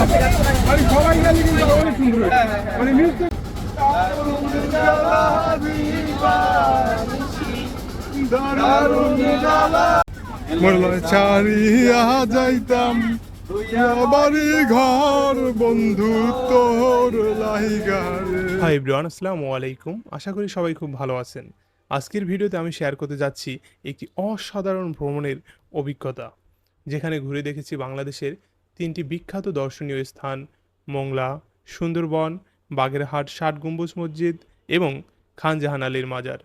সবাই গেলে কিন্তু অনেক সুন্দর মানে মিউজিক যাইতাম ঘর বন্ধু তোর হাই এভরিওয়ান আসসালামু আলাইকুম আশা করি সবাই খুব ভালো আছেন। আজকের ভিডিওতে আমি শেয়ার করতে যাচ্ছি একটি অসাধারণ ভ্রমণের অভিজ্ঞতা। যেখানে ঘুরে দেখেছি বাংলাদেশের তিনটি বিখ্যাত দর্শনীয় স্থান, মোংলা, সুন্দরবন, বাগেরহাট ষাট গম্বুজ মসজিদ এবং খান জাহান আলীর মাজার।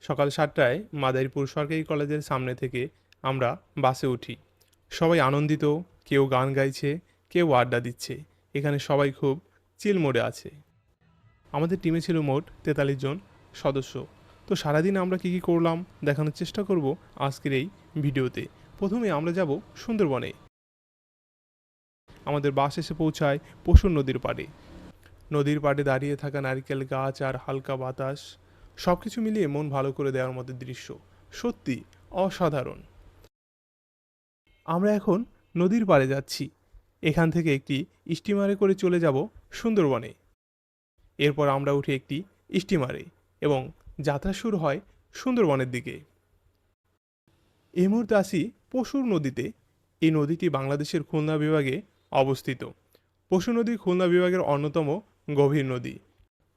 সকাল সাতটায় মাদারীপুর সরকারি কলেজের সামনে থেকে আমরা বাসে উঠি। সবাই আনন্দিত, কেউ গান গাইছে, কেউ আড্ডা দিচ্ছে। এখানে সবাই খুব চিল মোডে আছে। আমাদের টিমে ছিল মোট তেতাল্লিশ জন সদস্য। তো সারাদিন আমরা কী কী করলাম দেখানোর চেষ্টা করব আজকের এই ভিডিওতে। প্রথমে আমরা যাব সুন্দরবনে। আমাদের বাস এসে পৌঁছায় পশুর নদীর পাড়ে। নদীর পাড়ে দাঁড়িয়ে থাকা নারকেল গাছ আর হালকা বাতাস সব কিছু মিলিয়ে মন ভালো করে দেওয়ার মতো দৃশ্য। সত্যি অসাধারণ। আমরা এখন নদীর পাড়ে যাচ্ছি। এখান থেকে একটি স্টিমারে করে চলে যাব সুন্দরবনে। এরপর আমরা উঠি একটি স্টিমারে এবং যাত্রা শুরু হয় সুন্দরবনের দিকে। এই মুহূর্তে আসি পশুর নদীতে। এই নদীটি বাংলাদেশের খুলনা বিভাগে অবস্থিত। পশু নদী খুলনা বিভাগের অন্যতম গভীর নদী।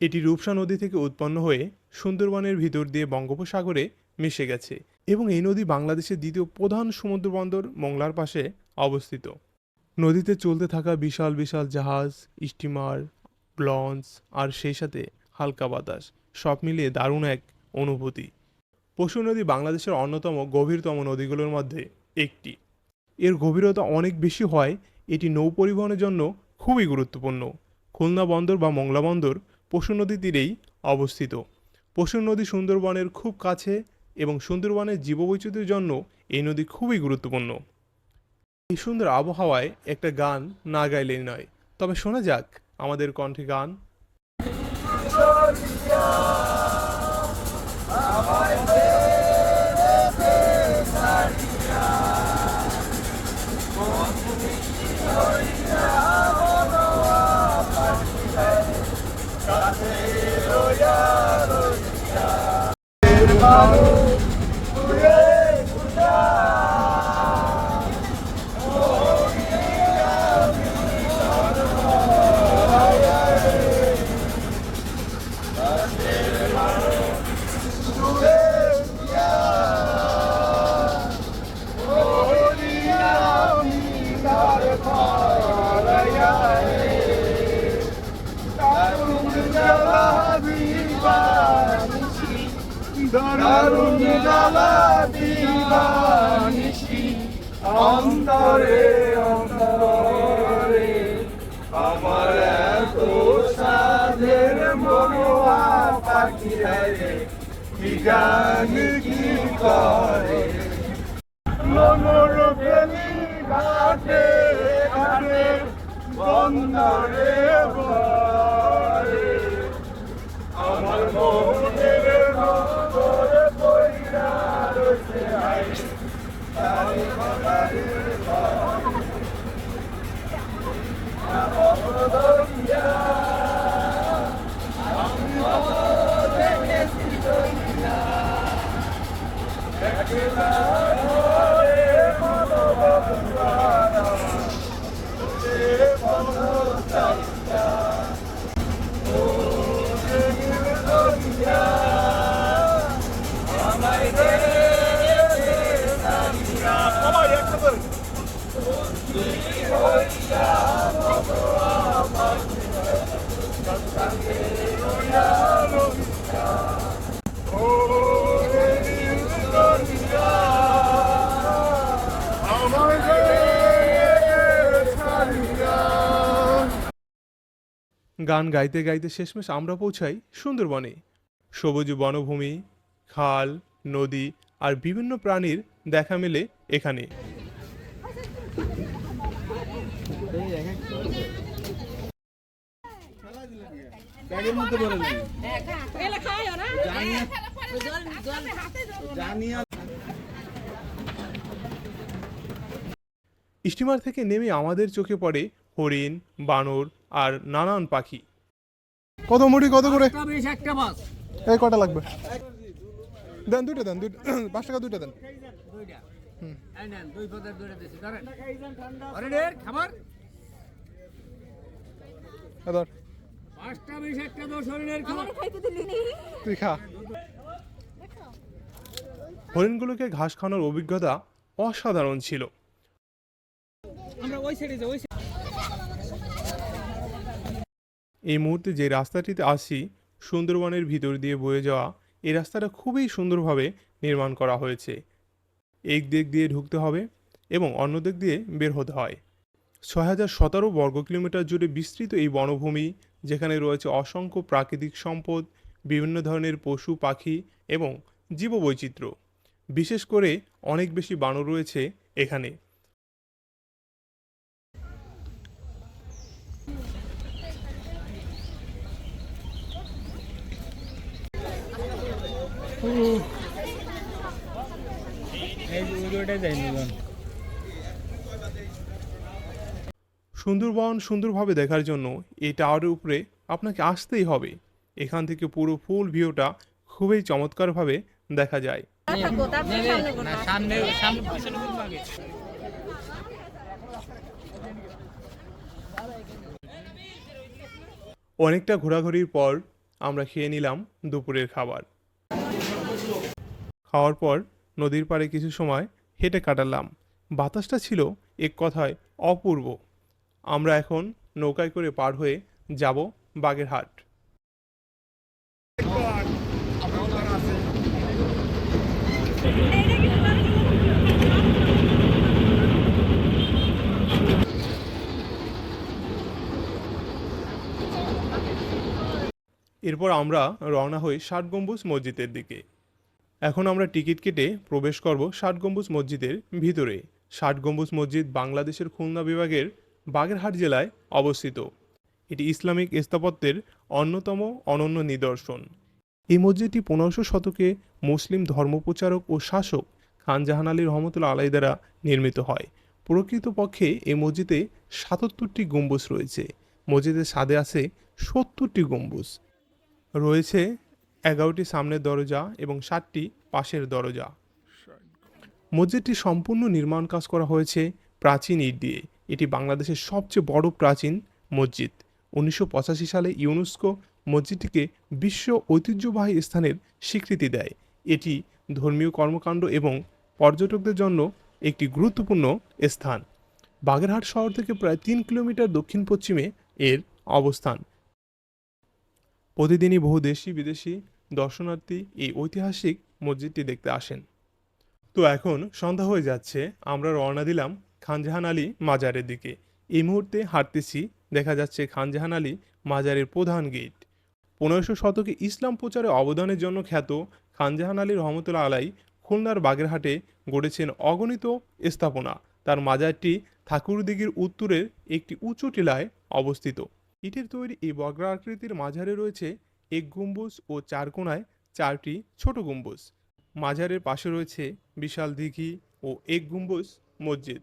এটি রূপসা নদী থেকে উৎপন্ন হয়ে সুন্দরবনের ভিতর দিয়ে বঙ্গোপসাগরে মিশে গেছে এবং এই নদী বাংলাদেশের দ্বিতীয় প্রধান সমুদ্র বন্দর মংলার পাশে অবস্থিত। নদীতে চলতে থাকা বিশাল বিশাল জাহাজ, স্টিমার, লঞ্চ আর সেই সাথে হালকা বাতাস সব মিলিয়ে দারুণ এক অনুভূতি। পশু নদী বাংলাদেশের অন্যতম গভীরতম নদীগুলোর মধ্যে একটি। এর গভীরতা অনেক বেশি হয় এটি নৌ পরিবহনের জন্য খুবই গুরুত্বপূর্ণ। খুলনা বন্দর বা মংলা বন্দর পশু নদী তীরেই অবস্থিত। পশু নদী সুন্দরবনের খুব কাছে এবং সুন্দরবনের জীববৈচিত্র্যের জন্য এই নদী খুবই গুরুত্বপূর্ণ। এই সুন্দর আবহাওয়ায় একটা গান না গাইলেই নয়। তবে শোনা যাক আমাদের কণ্ঠে গান। আল্লাহু দারুণ জ্বালা দিবানিশি অন্তরে অন্তরে। আমার এত সাধের মনোয়া পাখি রে, কি জানি কি করে? মনোর প্রেমী ঘাটে ঘাটে বন্দরে। আমার মনের God. গান গাইতে গাইতে শেষমেশ আমরা পৌঁছাই সুন্দরবনে। সবুজ বনভূমি, খাল, নদী আর বিভিন্ন প্রাণীর দেখা মেলে এখানে। স্টিমার থেকে নেমে আমাদের চোখে পড়ে হরিণ, বানর আর নানান পাখি। কত মুড়ি কত করে? বেশ একটা মাছ এই কটা লাগবে? দেন দুইটা দেন দুইটা পাঁচ টাকা দুইটা দেন। দুইটা। এই নেন দুই পদের দুইটা দিছি ধরেন। হরিণের খাবার। এ ধর। পাঁচটা বেশ একটা দশ হরিণের খাবার। তুই খা। হরিণগুলোকে ঘাস খাওয়ানোর অভিজ্ঞতা অসাধারণ ছিল। আমরা ওই সাইডে যাই ওই এই মুহূর্তে যে রাস্তাটিতে আসি, সুন্দরবনের ভিতর দিয়ে বয়ে যাওয়া, এই রাস্তাটা খুবই সুন্দরভাবে নির্মাণ করা হয়েছে। এক দিক দিয়ে ঢুকতে হবে এবং অন্য দিক দিয়ে বের হতে হয়। ছয় হাজার সতেরো বর্গ কিলোমিটার জুড়ে বিস্তৃত এই বনভূমি, যেখানে রয়েছে অসংখ্য প্রাকৃতিক সম্পদ, বিভিন্ন ধরনের পশু, পাখি এবং জীববৈচিত্র্য। বিশেষ করে অনেক বেশি বানর রয়েছে এখানে এই সুন্দরবন সুন্দরভাবে দেখার জন্য এই টাওয়ারের উপরে আপনাকে আসতেই হবে। এখান থেকে পুরো ফুল ভিউটা খুবই চমৎকারভাবে দেখা যায়। অনেকটা ঘোরাঘুরির পর আমরা খেয়ে নিলাম দুপুরের খাবার। খাওয়ার পর নদীর পাড়ে কিছু সময় হেঁটে কাটালাম। বাতাসটা ছিল এক কথায় অপূর্ব। আমরা এখন নৌকায় করে পার হয়ে যাব বাগেরহাট। এরপর আমরা রওনা হই ষাট গম্বুজ মসজিদের দিকে। এখন আমরা টিকিট কেটে প্রবেশ করব ষাট গম্বুজ মসজিদের ভিতরে। ষাট গম্বুজ মসজিদ বাংলাদেশের খুলনা বিভাগের বাগেরহাট জেলায় অবস্থিত। এটি ইসলামিক স্থাপত্যের অন্যতম অনন্য নিদর্শন। এই মসজিদটি পনেরোশো শতকে মুসলিম ধর্মপ্রচারক ও শাসক খান জাহান আলী রহমতুল্লা আলাই দ্বারা নির্মিত হয়। প্রকৃতপক্ষে এই মসজিদে সাতাত্তরটি গম্বুজ রয়েছে। মসজিদের সাদে আছে সত্তরটি গম্বুজ। রয়েছে এগারোটি সামনের দরজা এবং সাতটি পাশের দরজা। মসজিদটি সম্পূর্ণ নির্মাণ কাজ করা হয়েছে প্রাচীন ইট দিয়ে। এটি বাংলাদেশের সবচেয়ে বড় প্রাচীন মসজিদ। উনিশশো পঁচাশি সালে ইউনেস্কো মসজিদটিকে বিশ্ব ঐতিহ্যবাহী স্থানের স্বীকৃতি দেয়। এটি ধর্মীয় কর্মকাণ্ড এবং পর্যটকদের জন্য একটি গুরুত্বপূর্ণ স্থান। বাগেরহাট শহর থেকে প্রায় তিন কিলোমিটার দক্ষিণ পশ্চিমে এর অবস্থান। প্রতিদিনই বহু দেশি বিদেশি দর্শনার্থী এই ঐতিহাসিক মসজিদটি দেখতে আসেন। তো এখন সন্ধ্যা হয়ে যাচ্ছে, আমরা রওনা দিলাম খানজাহান আলী মাজারের দিকে। এই মুহূর্তে হাঁটতেছি, দেখা যাচ্ছে খানজাহান আলী মাজারের প্রধান গেট। পনেরোশো শতকে ইসলাম প্রচারে অবদানের জন্য খ্যাত খানজাহান আলী রহমতুল্লা আলাই খুলনার বাগেরহাটে গড়েছেন অগণিত স্থাপনা। তার মাজারটি ঠাকুরদিঘির উত্তরের একটি উঁচু টিলায় অবস্থিত। ইটের তৈরি এই বগ্রা আকৃতির মাঝারে রয়েছে এক গম্বুজ ও চার কোণায় চারটি ছোট গম্বুজ। মাঝারের পাশে রয়েছে বিশাল দিঘি ও এক গম্বুজ মসজিদ।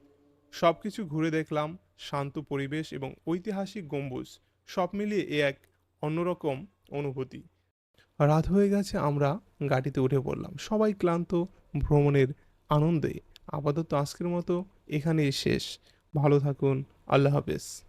সব কিছু ঘুরে দেখলাম শান্ত পরিবেশ এবং ঐতিহাসিক গম্বুজ। সব মিলিয়ে এ এক অন্যরকম অনুভূতি। রাত হয়ে গেছে, আমরা গাড়িতে উঠে পড়লাম। সবাই ক্লান্ত, ভ্রমণের আনন্দে। আপাতত আজকের মতো এখানেই শেষ। ভালো থাকুন, আল্লাহ হাফেজ।